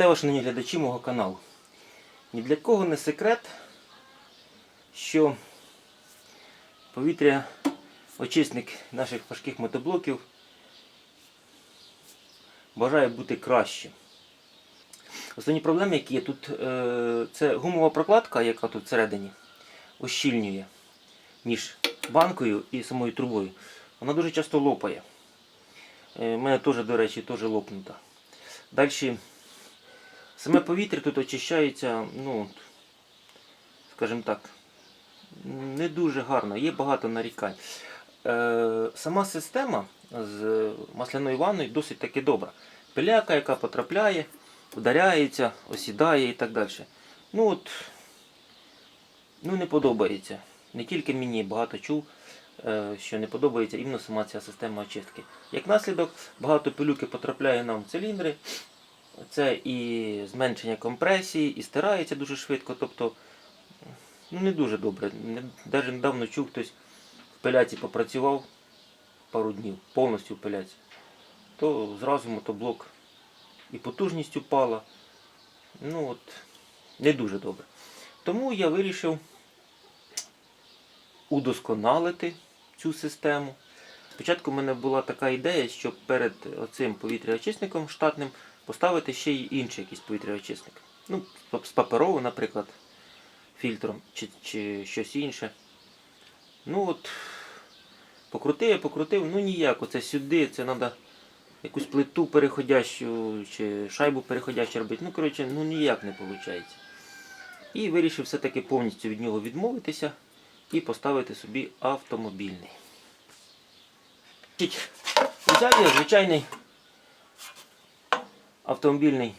Вітаю шановні глядачі мого каналу. Ні для кого не секрет, що повітря очисник наших важких мотоблоків бажає бути кращим. Основні проблеми, які є тут, е, це гумова прокладка, яка тут всередині ощільнює між банкою і самою трубою. Вона дуже часто лопає. У мене теж, до речі, теж лопнута. Далі саме повітря тут очищається, ну, скажімо так, не дуже гарно, є багато нарікань. Е, сама система з масляною ванною досить таки добра. Пиляка, яка потрапляє, вдаряється, осідає і так далі. Ну от, ну не подобається. Не тільки мені багато чув, е, що не подобається іменно сама ця система очистки. Як наслідок, багато пилюки потрапляє нам в циліндри. Це і зменшення компресії, і стирається дуже швидко. Тобто, ну не дуже добре. Навіть недавно чув хтось в пиляці попрацював пару днів, повністю в пиляці, то зразу мотоблок і потужність упала. Ну от, не дуже добре. Тому я вирішив удосконалити цю систему. Спочатку в мене була така ідея, щоб перед цим повітряочисником штатним поставити ще й інший якийсь повітряочисник. Ну, з- паперовим, наприклад, фільтром чи, чи щось інше. Ну от, покрутив, покрутив, ну ніяк, оце сюди, це треба якусь плиту переходящу чи шайбу переходящу робити. Ну, коротше, ну ніяк не виходить. І вирішив все-таки повністю від нього відмовитися і поставити собі автомобільний. Взяв я звичайний автомобільний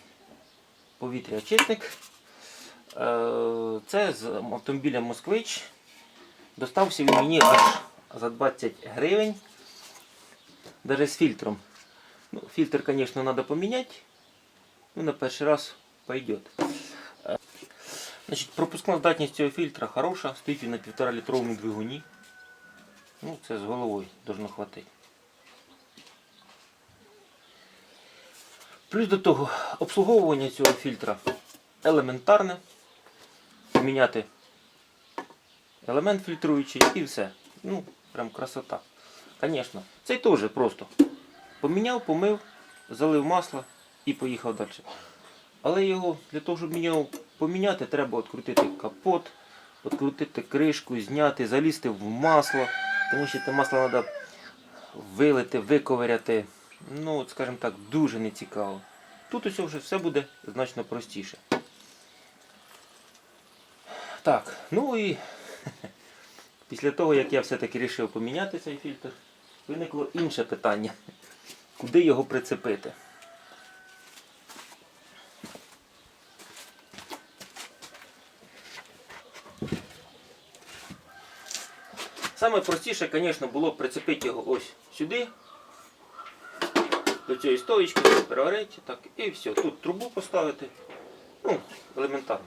повітряочисник. Е, Це з автомобіля Москвич. Достався він мені аж за 20 гривень. Даже з фільтром. Ну, фільтр, звісно, треба поміняти. Ну, на перший раз пойдет. Е, Значить, пропускна здатність цього фільтра хороша, стоїть він на 1,5 літровому двигуні. Ну, це з головою должно хватити. Плюс до того, обслуговування цього фільтра елементарне. Поміняти елемент фільтруючий і все. Ну, прям красота. Звісно, цей теж просто. Поміняв, помив, залив масло і поїхав далі. Але його для того, щоб його поміняти, треба відкрутити капот, відкрутити кришку, зняти, залізти в масло, тому що це масло треба вилити, виковиряти. Ну, от, скажімо так, дуже нецікаво. Тут усе вже все буде значно простіше. Так, ну і після того, як я все-таки вирішив поміняти цей фільтр, виникло інше питання. Куди його прицепити? Саме простіше, звісно, було прицепити його ось сюди, до цієї стоїчки, переварити, так, і все. Тут трубу поставити. Ну, елементарно.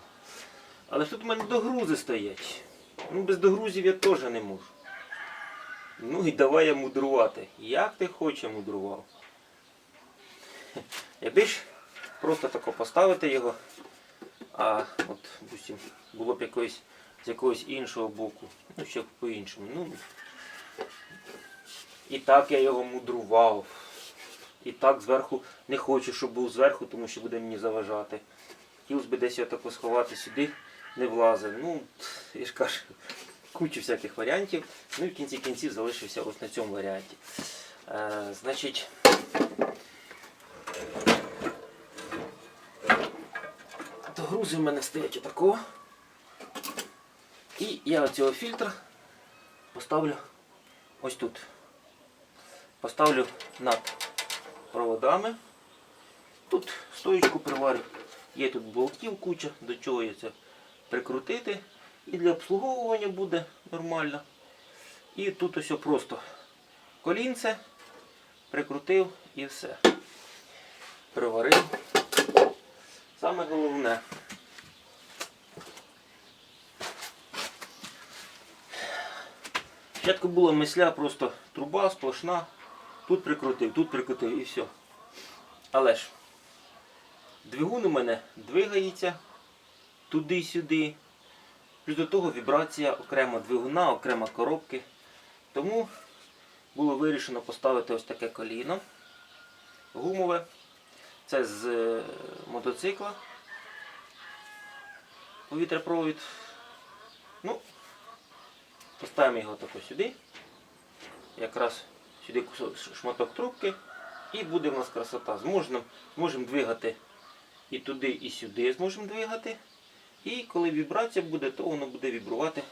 Але тут у мене догрузи стоять. Ну, без догрузів я теж не можу. Ну і давай я мудрувати. Як ти хочеш мудрував. Якби ж просто тако поставити його, а от, допустим, було б якоїсь, з якогось іншого боку, ну ще по-іншому. Ну, і так я його мудрував. І так зверху не хочу, щоб був зверху, тому що буде мені заважати. Хотілося б десь його тако сховати сюди, не влазить. Ну, я ж кажу, кучу всяких варіантів. Ну і в кінці кінців залишився ось на цьому варіанті. Е, значить, то грузи в мене стоять отако. І я цього фільтра поставлю ось тут. Поставлю над проводами. Тут стоечку приварю. Є тут болтів куча, до чого я це прикрутити. І для обслуговування буде нормально. І тут ось просто колінце прикрутив і все. Приварив. Саме головне. Спочатку була мисля, просто труба сплошна. Тут прикрутив, тут прикрутив і все. Але ж Двигун у мене двигається туди-сюди. Плюс до того вібрація окремо двигуна, окремо коробки. Тому було вирішено поставити ось таке коліно гумове. Це з е, мотоцикла. Повітряпровід. Ну, поставимо його тако сюди. Якраз сюди шматок трубки. І буде в нас красота. Зможемо, зможемо двигати і туди, і сюди зможемо двигати. І коли вібрація буде, то воно буде вібрувати.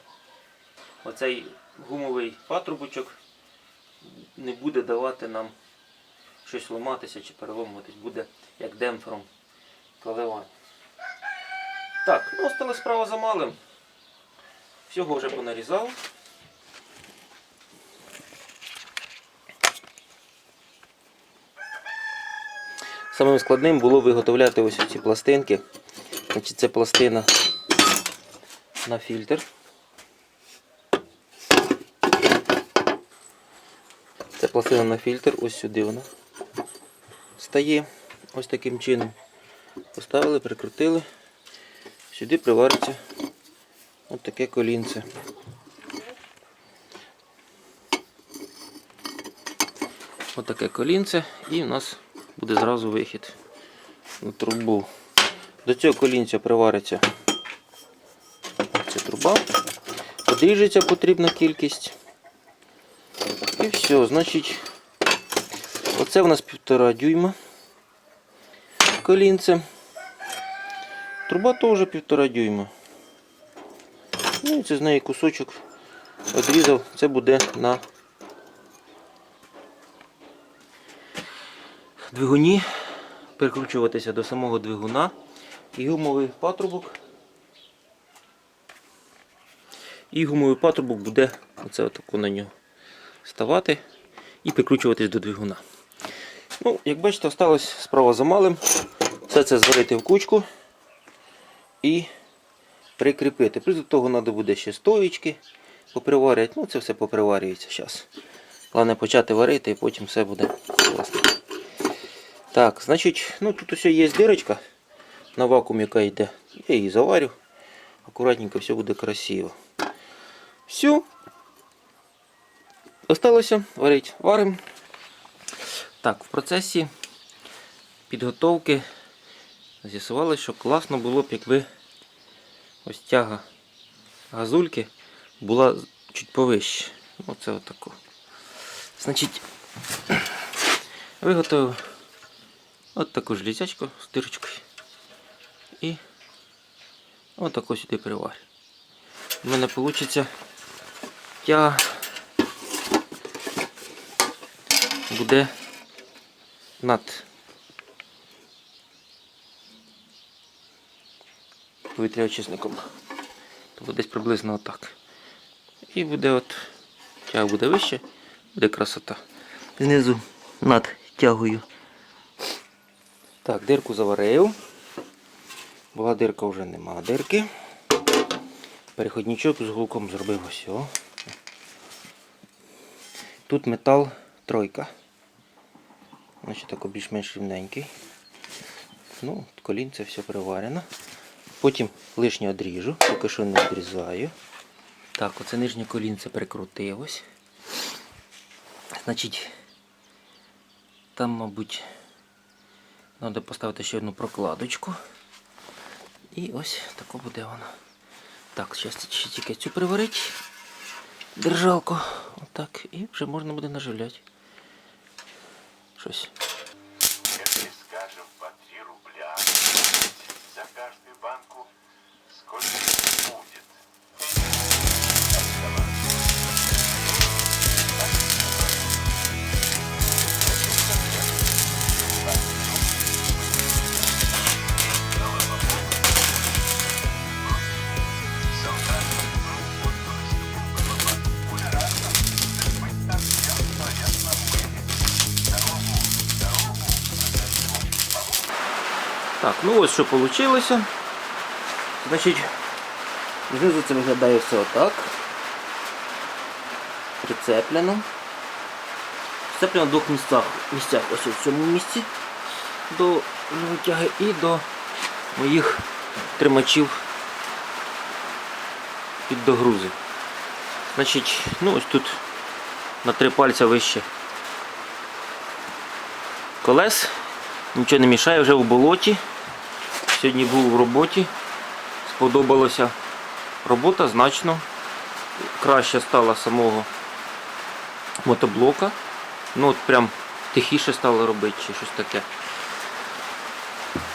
Оцей гумовий патрубочок не буде давати нам щось ламатися чи переломуватись, буде як демпфером коливання. Так, ну осталась справа за малим. Всього вже понарізав. Самим складним було виготовляти ось ці пластинки. Значить, це пластина на фільтр. Це пластина на фільтр, ось сюди вона стає. Ось таким чином. Поставили, прикрутили. Сюди привариться ось таке колінце. Ось таке колінце і в нас буде зразу вихід на трубу. До цього колінця привариться ця труба. Подріжеться потрібна кількість. І все, значить, оце в нас півтора дюйма колінце. Труба теж півтора дюйма. Ну і це з неї кусочок одрізав, це буде на двигуні прикручуватися до самого двигуна і гумовий патрубок. І гумовий патрубок буде оце отако на нього ставати і прикручуватись до двигуна. Ну, як бачите, осталось справа за малим. Все це зварити в кучку і прикріпити. Плюс до того треба буде ще стоїчки поприварювати. Ну, це все поприварюється зараз. Головне почати варити і потім все буде класно. Так, значить, ну тут усе є дирочка на вакуум, яка йде. Я її заварю. Акуратненько все буде красиво. Все. Осталося варити. Варимо. Так, в процесі підготовки з'ясувалося, що класно було б, якби ось тяга газульки була чуть повище. Оце отако. Значить, виготовив от таку железячку з дирочкою. І отако сюди приварю. У мене вийде тяга буде над повітряочисником. Тобто десь приблизно отак. І буде от тяга буде вище, буде красота. Знизу над тягою. Так, дирку заварив. Була дирка вже нема дирки. Переходничок з гулком зробив ось. Тут метал тройка. Значить тако більш-менш рівненький. Ну, колінце все приварено. Потім лишнє одріжу, поки що не відрізаю. Так, оце нижнє колінце прикрутилось. Значить, там, мабуть, треба поставити ще одну прокладочку. І ось тако буде воно. Так, зараз ще тільки цю приварити. Держалку. Отак. І вже можна буде наживляти. Щось. Ось що вийшло. Значить, знизу це виглядає все отак. Прицеплено. Прицеплено в двох місцях. місцях. Ось в цьому місці до витяги і до моїх тримачів під догрузи. Значить, ну ось тут на три пальця вище колес. Нічого не мішає, вже в болоті. Сьогодні був в роботі. Сподобалося робота значно краще стала самого мотоблока. Ну от прям тихіше стало робити чи щось таке.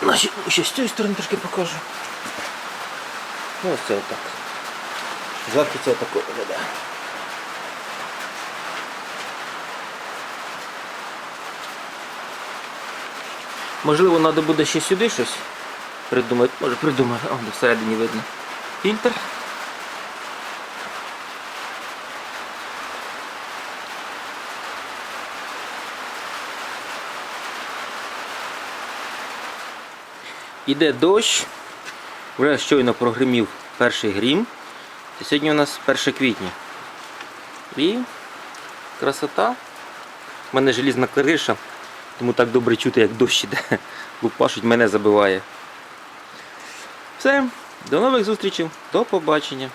Значить, ще з цієї сторони трошки покажу. Ну, ось це отак. Зверху це отако виглядає. Можливо, треба буде ще сюди щось придумати. Може придумати. О, де всередині видно. Фільтр. Іде дощ. Вже щойно прогримів перший грім. Сьогодні у нас 1 квітня. І красота. У мене желізна криша, тому так добре чути, як дощ іде. Лупашить мене забиває. Все, до нових зустрічей, до побачення.